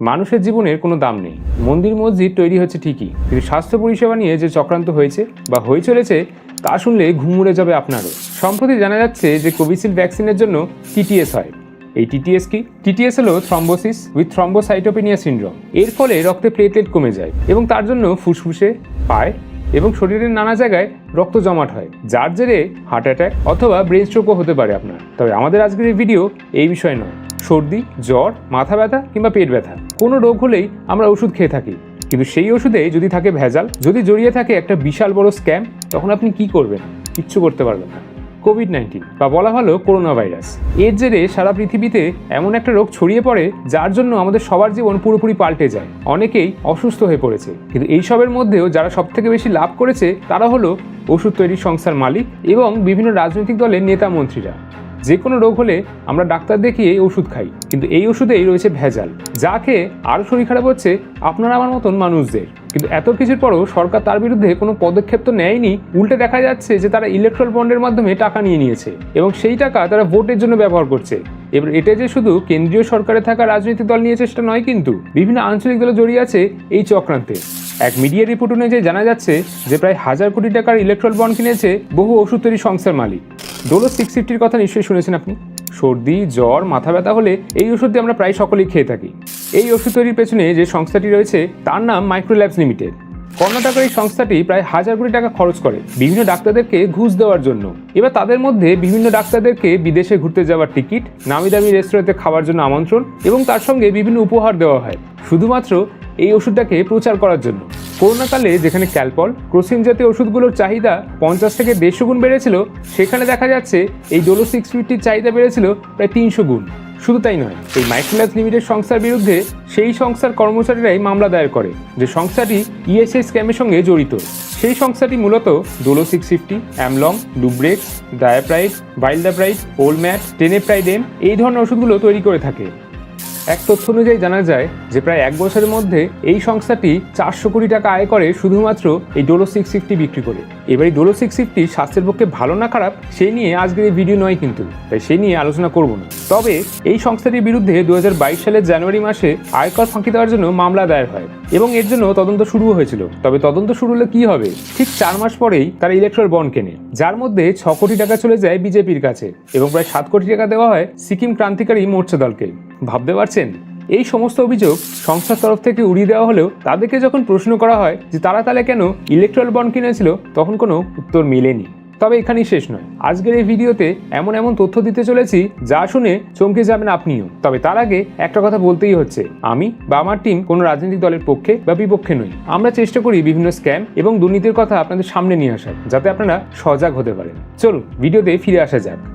মানুষের জীবনের কোনো দাম নেই। মন্দির মসজিদ তৈরি হচ্ছে ঠিকই, কিন্তু স্বাস্থ্য পরিষেবা নিয়ে যে চক্রান্ত হয়েছে বা হয়ে চলেছে, তা শুনলে ঘুম উড়ে যাবে আপনারও। সম্প্রতি জানা যাচ্ছে যে কোভিশিল্ড ভ্যাকসিনের জন্য টিটিএস হয়। এই টিটিএস কি? টিটিএস হলো থ্রম্বোসিস উইথ থ্রম্বোসাইটোপেনিয়া সিনড্রোম এর ফলে রক্তে প্লেটলেট কমে যায় এবং তার জন্য ফুসফুসে, পায় এবং শরীরের নানা জায়গায় রক্ত জমাট হয়, যার জেরে হার্ট অ্যাটাক অথবা ব্রেন স্ট্রোকও হতে পারে আপনার। তবে আমাদের আজকের এই ভিডিও এই বিষয় নয়। সর্দি, জ্বর, মাথা ব্যথা কিংবা পেট ব্যথা। কোনো রোগ হলেই আমরা ওষুধ খেয়ে থাকি। কিন্তু সেই ওষুধে যদি থাকে ভেজাল, যদি জড়িয়ে থাকে একটা বিশাল বড় স্ক্যাম, তখন আপনি কি করবেন? কিচ্ছু করতে পারবেন না। কোভিড নাইন্টিন বা বলা ভালো করোনা ভাইরাস এর জেরে সারা পৃথিবীতে এমন একটা রোগ ছড়িয়ে পড়ে, যার জন্য আমাদের সবার জীবন পুরোপুরি পাল্টে যায়। অনেকেই অসুস্থ হয়ে পড়েছে। কিন্তু এইসবের মধ্যেও যারা সব থেকে বেশি লাভ করেছে, তারা হলো ওষুধ তৈরির সংস্থার মালিক এবং বিভিন্ন রাজনৈতিক দলের নেতা মন্ত্রীরা। যে কোনো রোগ হলে আমরা ডাক্তার দেখিয়ে ওষুধ খাই। কিন্তু এই ওষুধেই রয়েছে ভেজাল। যা খেয়ে আরও শরীর খারাপ হচ্ছে, আপনারা আমার মতন মানুষদের। কিন্তু এত কিছুর পরও সরকার তার বিরুদ্ধে কোনো পদক্ষেপ তো নেয়নি। উল্টে দেখা যাচ্ছে যে তারা ইলেকট্রাল বন্ডের মাধ্যমে টাকা নিয়ে নিয়েছে এবং সেই টাকা তারা ভোটের জন্য ব্যবহার করছে। এবার এটা যে শুধু কেন্দ্রীয় সরকারে থাকা রাজনৈতিক দল নিয়েছে সেটা নয় কিন্তু বিভিন্ন আঞ্চলিক দল জড়িয়ে আছে এই চক্রান্তে। এক মিডিয়া রিপোর্ট অনুযায়ী জানা যাচ্ছে যে প্রায় হাজার কোটি টাকার ইলেকট্রল বন্ড কিনেছে বহু ওষুধ তৈরি সংস্থার মালিক। ডোলো সিক্স ফিফটির কথা নিশ্চয়ই শুনেছেন আপনি? সর্দি, জ্বর, মাথা ব্যথা হলে এই ওষুধটি আমরা প্রায় সকলেই খেয়ে থাকি। এই ওষুধ তৈরির পেছনে যে সংস্থাটি রয়েছে, তার নাম মাইক্রোল্যাবস লিমিটেড কর্ণাটকের এই সংস্থাটি প্রায় হাজার কোটি টাকা খরচ করে বিভিন্ন ডাক্তারদেরকে ঘুষ দেওয়ার জন্য। এবার তাদের মধ্যে বিভিন্ন ডাক্তারদেরকে বিদেশে ঘুরতে যাওয়ার টিকিট নামি দামি রেস্টুরেন্টে খাওয়ার জন্য আমন্ত্রণ এবং তার সঙ্গে বিভিন্ন উপহার দেওয়া হয়। শুধুমাত্র এই ওষুধটাকে প্রচার করার জন্য। করোনাকালে যেখানে ক্যালপল, ক্রোসিন জাতীয় ওষুধগুলোর চাহিদা পঞ্চাশ থেকে দেড়শো গুণ বেড়েছিল, সেখানে দেখা যাচ্ছে এই ডোলো সিক্স ফিফটির চাহিদা বেড়েছিল প্রায় তিনশো গুণ। শুধু তাই নয়, এই মাইক্রোল্যাবস লিমিটেড সংস্থার বিরুদ্ধে সেই সংস্থার কর্মচারীরাই মামলা দায়ের করে, যে সংস্থাটি ইএসআই স্ক্যামের সঙ্গে জড়িত। সেই সংস্থাটি মূলত Dolo six fifty, Amlong, Lubrex Diapride ভাইলদাপ্রাইড old mat টেনেপ্রাইডেন এই ধরনের ওষুধগুলো তৈরি করে থাকে। এক তথ্য অনুযায়ী জানা যায় যে প্রায় এক বছরের মধ্যে এই সংস্থাটি চারশো কোটি টাকা আয় করে শুধুমাত্র এই ডোলো সিক্স ফিফটি বিক্রি করে। এবার এই ডোলো সিক্স ফিফটি স্বাস্থ্যের পক্ষে ভালো না খারাপ, সেই নিয়ে আজকের এই ভিডিও নয় কিন্তু, তাই সেই নিয়ে আলোচনা করব না। তবে এই সংস্থাটির বিরুদ্ধে দু হাজার বাইশ সালের জানুয়ারি মাসে আয়কর ফাঁকি দেওয়ার জন্য মামলা দায়ের হয় এবং এর জন্য তদন্ত শুরু হয়েছিল। তবে তদন্ত শুরু হলে কি হবে? ঠিক চার মাস পরেই তারা ইলেকট্রাল বন্ড কেনে, যার মধ্যে ছ কোটি টাকা চলে যায় বিজেপির কাছে এবং প্রায় সাত কোটি টাকা দেওয়া হয় সিকিম ক্রান্তিকারী মোর্চা দলকে। ভাবতে পারছেন? এই সমস্ত অভিযোগ সংস্থার তরফ থেকে উড়িয়ে দেওয়া হলেও তাদেরকে যখন প্রশ্ন করা হয় যে তারা তাহলে কেন ইলেকট্রাল বন্ড কিনেছিল, তখন কোনো উত্তর মেলেনি। তবে এখানেই শেষ নয়। আজকের এই ভিডিওতে এমন এমন তথ্য দিতে চলেছি যা শুনে চমকে যাবেন আপনিও। তবে তার আগে একটা কথা বলতেই হচ্ছে। আমি বা আমার টিম কোনো রাজনৈতিক দলের পক্ষে বা বিপক্ষে নই। আমরা চেষ্টা করি বিভিন্ন স্ক্যাম এবং দুর্নীতির কথা আপনাদের সামনে নিয়ে আসার, যাতে আপনারা সজাগ হতে পারেন। চলুন, ভিডিওতে ফিরে আসা যাক।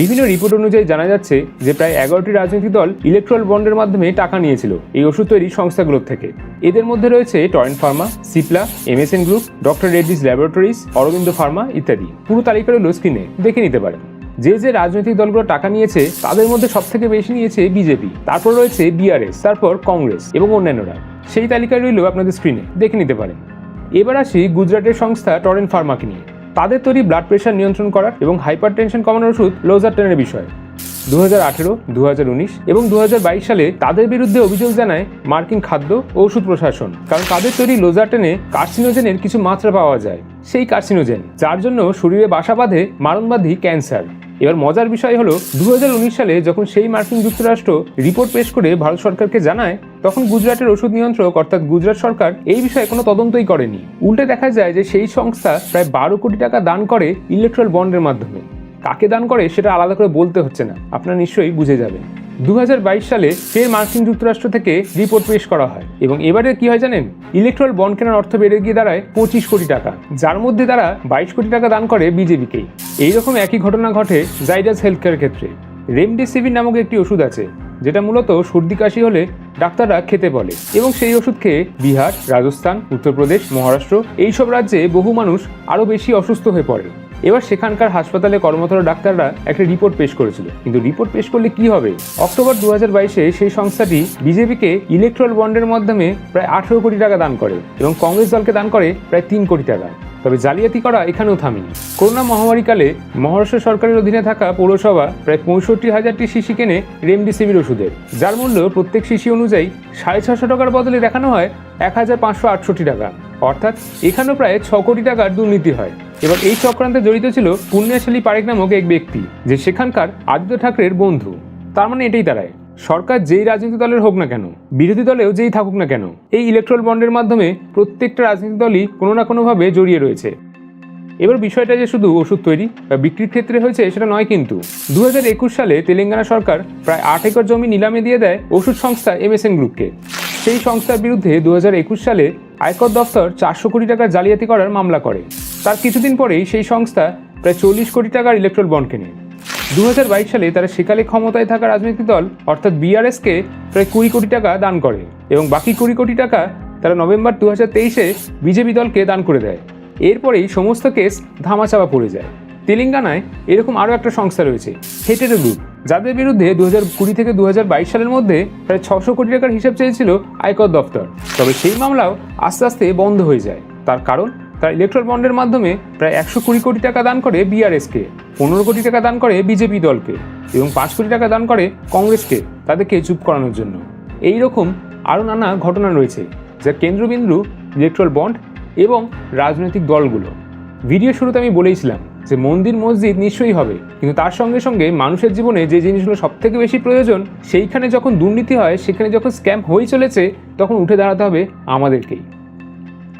বিভিন্ন রিপোর্ট অনুযায়ী জানা যাচ্ছে যে প্রায় এগারোটি রাজনৈতিক দল ইলেকট্রাল বন্ডের মাধ্যমে টাকা নিয়েছিল এই ওষুধ তৈরি সংস্থাগুলোর থেকে। এদের মধ্যে রয়েছে Torrent pharma Cipla MSN group doctor Reddy's laboratories Aurobindo pharma ইত্যাদি। পুরো তালিকা রইল স্ক্রিনে দেখে নিতে পারেন। যে যে রাজনৈতিক দলগুলো টাকা নিয়েছে, তাদের মধ্যে সব থেকে বেশি নিয়েছে বিজেপি তারপর রয়েছে বিআরএস তারপর কংগ্রেস এবং অন্যান্যরা। সেই তালিকা রইল আপনাদের স্ক্রিনে দেখে নিতে পারেন। এবার আসি গুজরাটের সংস্থা টরেন্ট ফার্মাকে নিয়ে। তাদের তৈরি ব্লাড প্রেশার নিয়ন্ত্রণ করার এবং হাইপার টেনশন কমানোর ওষুধ লোজার লোজারটেনের বিষয়। দু হাজার দু হাজার উনিশ এবং দু হাজার বাইশ সালে তাদের বিরুদ্ধে অভিযোগ জানায় মার্কিন খাদ্য ও ওষুধ প্রশাসন। কারণ তাদের তৈরি লোজারটেনে কার্সিনোজেনের কিছু মাত্রা পাওয়া যায়। সেই কার্সিনোজেন, যার জন্য শরীরে বাসা বাঁধে মারণবাদী ক্যান্সার। এবার মজার বিষয় হলো দু হাজার উনিশ সালে যখন সেই মার্কিন যুক্তরাষ্ট্র রিপোর্ট পেশ করে ভারত সরকারকে জানায়, তখন গুজরাটের ওষুধ নিয়ন্ত্রক অর্থাৎ গুজরাট সরকার এই বিষয়ে কোনো তদন্তই করেনি। উল্টে দেখা যায় যে সেই সংস্থা প্রায় বারো কোটি টাকা দান করে ইলেকট্রাল বন্ডের মাধ্যমে। কাকে দান করে সেটা আলাদা করে বলতে হচ্ছে না। আপনারা নিশ্চয়ই বুঝে যাবেন। দু হাজার বাইশ সালে ফের মার্কিন যুক্তরাষ্ট্র থেকে রিপোর্ট পেশ করা হয় এবং এবারে কি হয় জানেন? ইলেকট্রাল বন্ড কেনার অর্থ বেড়ে গিয়ে দাঁড়ায় পঁচিশ কোটি টাকা, যার মধ্যে তারা বাইশ কোটি টাকা দান করে বিজেপিকেই। এইরকম একই ঘটনা ঘটে জাইডাস হেলথ কেয়ার ক্ষেত্রে। রেমডেসিভির নামক একটি ওষুধ আছে, যেটা মূলত সর্দি কাশি হলে ডাক্তাররা খেতে বলে এবং সেই ওষুধ খেয়ে বিহার, রাজস্থান, উত্তরপ্রদেশ, মহারাষ্ট্র, এইসব রাজ্যে বহু মানুষ আরও বেশি অসুস্থ হয়ে পড়ে। এবার সেখানকার হাসপাতালে কর্মরত ডাক্তাররা একটা রিপোর্ট পেশ করেছিল। কিন্তু রিপোর্ট পেশ করলে কি হবে? অক্টোবর দু হাজার বাইশে সেই সংস্থাটি বিজেপিকে ইলেকট্রাল বন্ডের মাধ্যমে প্রায় আঠেরো কোটি টাকা দান করে এবং কংগ্রেস দলকে দান করে প্রায় তিন কোটি টাকা। তবে জালিয়াতি করা এখানেও থামেনি। করোনা মহামারীকালে মহারাষ্ট্র সরকারের অধীনে থাকা পৌরসভা প্রায় পঁয়ষট্টি হাজারটি শিশি কেনে রেমডেসিভির ওষুধের। যার মূল্য প্রত্যেক শিশি অনুযায়ী সাড়ে ছশো টাকার বদলে দেখানো হয় এক হাজার পাঁচশো আটষট্টি টাকা। অর্থাৎ এখানেও প্রায় ছ কোটি টাকার দুর্নীতি হয়। এবার এই চক্রান্তে জড়িত ছিল পুণ্যশালী পারেক নামক এক ব্যক্তি, যে সেখানকার আদিত্য ঠাকরের বন্ধু। তার মানে এটাই দাঁড়ায়। সরকার যেই রাজনৈতিক দলের হোক না কেন, বিরোধী দলেও যেই থাকুক না কেন, এই ইলেকট্রাল বন্ডের মাধ্যমে প্রত্যেকটা রাজনৈতিক দলই কোনো না কোনোভাবে জড়িয়ে রয়েছে। এবার বিষয়টা যে শুধু ওষুধ তৈরি বা বিক্রির ক্ষেত্রে হয়েছে সেটা নয় কিন্তু। দু হাজার একুশ সালে তেলেঙ্গানা সরকার প্রায় আট একর জমি নিলামে দিয়ে দেয় ওষুধ সংস্থা এমএসএন গ্রুপকে। সেই সংস্থার বিরুদ্ধে দু হাজার একুশ সালে আয়কর দফতর চারশো কোটি টাকা জালিয়াতি করার মামলা করে। তার কিছুদিন পরেই সেই সংস্থা প্রায় চল্লিশ কোটি টাকার ইলেকট্রল বন্ড কেনে দু হাজার বাইশ সালে তারা সেকালে ক্ষমতায় থাকা রাজনৈতিক দল, অর্থাৎ বিআরএসকে প্রায় কুড়ি কোটি টাকা দান করে এবং বাকি কুড়ি কোটি টাকা তারা নভেম্বর দু হাজার তেইশে বিজেপি দলকে দান করে দেয়। এরপরেই সমস্ত কেস ধামাচাপা পড়ে যায়। তেলেঙ্গানায় এরকম আরও একটা সংস্থা রয়েছে হেটেরো গ্রুপ যাদের বিরুদ্ধে দু হাজার কুড়ি থেকে দু হাজার বাইশ সালের মধ্যে প্রায় ছশো কোটি টাকার হিসাব চেয়েছিল আয়কর দপ্তর। তবে সেই মামলাও আস্তে আস্তে বন্ধ হয়ে যায়। তার কারণ? তার ইলেকট্রাল বন্ডের মাধ্যমে প্রায় একশো কুড়ি কোটি টাকা দান করে বিআরএসকে পনেরো কোটি টাকা দান করে বিজেপি দলকে এবং পাঁচ কোটি টাকা দান করে কংগ্রেসকে তাদেরকে চুপ করানোর জন্য। এই রকম আরও নানা ঘটনা রয়েছে যা কেন্দ্রবিন্দু ইলেকট্রাল বন্ড এবং রাজনৈতিক দলগুলো। ভিডিও শুরুতে আমি বলেইছিলাম যে মন্দির মসজিদ নিশ্চয়ই হবে, কিন্তু তার সঙ্গে সঙ্গে মানুষের জীবনে যে জিনিসগুলো সব থেকে বেশি প্রয়োজন, সেইখানে যখন দুর্নীতি হয়, সেখানে যখন স্ক্যাম হয়ে চলেছে, তখন উঠে দাঁড়াতে হবে আমাদেরকেই।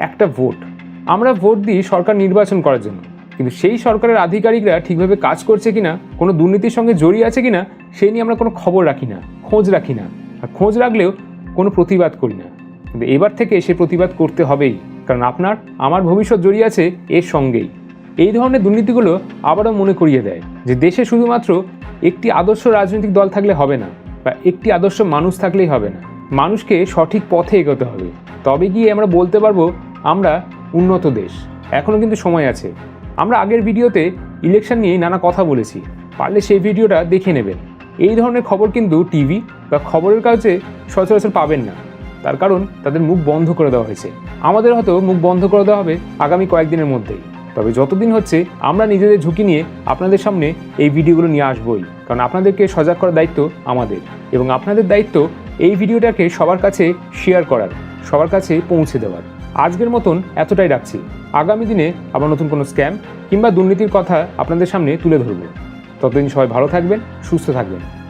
একটা ভোট আমরা ভোট দিই সরকার নির্বাচন করার জন্য। কিন্তু সেই সরকারের আধিকারিকরা ঠিকভাবে কাজ করছে কিনা, কোনো দুর্নীতির সঙ্গে জড়িয়ে আছে কিনা সেই নিয়ে আমরা কোনো খবর রাখি না, খোঁজ রাখি না। আর খোঁজ রাখলেও কোনো প্রতিবাদ করি না। কিন্তু এবার থেকে সে প্রতিবাদ করতে হবেই। কারণ আপনার, আমার ভবিষ্যৎ জড়িয়ে আছে এর সঙ্গেই। এই ধরনের দুর্নীতিগুলো আবারও মনে করিয়ে দেয় যে দেশে শুধুমাত্র একটি আদর্শ রাজনৈতিক দল থাকলে হবে না, বা একটি আদর্শ মানুষ থাকলেই হবে না। মানুষকে সঠিক পথে এগোতে হবে। তবে গিয়ে আমরা বলতে পারব, আমরা উন্নত দেশ। এখনও কিন্তু সময় আছে। আমরা আগের ভিডিওতে ইলেকশন নিয়ে নানা কথা বলেছি। পারলে সেই ভিডিওটা দেখে নেবেন। এই ধরনের খবর কিন্তু টিভি বা খবরের কাগজে সচরাচর পাবেন না। তার কারণ তাদের মুখ বন্ধ করে দেওয়া হয়েছে। আমাদের হয়তো মুখ বন্ধ করে দেওয়া হবে আগামী কয়েকদিনের মধ্যেই। তবে যতদিন হচ্ছে, আমরা নিজেদের ঝুঁকি নিয়ে আপনাদের সামনে এই ভিডিওগুলো নিয়ে আসবই। কারণ আপনাদেরকে সজাগ করার দায়িত্ব আমাদের। এবং আপনাদের দায়িত্ব এই ভিডিওটাকে সবার কাছে শেয়ার করার, সবার কাছে পৌঁছে দেওয়ার। আজকের মতন এতটাই রাখছি। আগামী দিনে আবার নতুন কোনো স্ক্যাম কিংবা দুর্নীতির কথা আপনাদের সামনে তুলে ধরব। ততদিন সবাই ভালো থাকবেন, সুস্থ থাকবেন।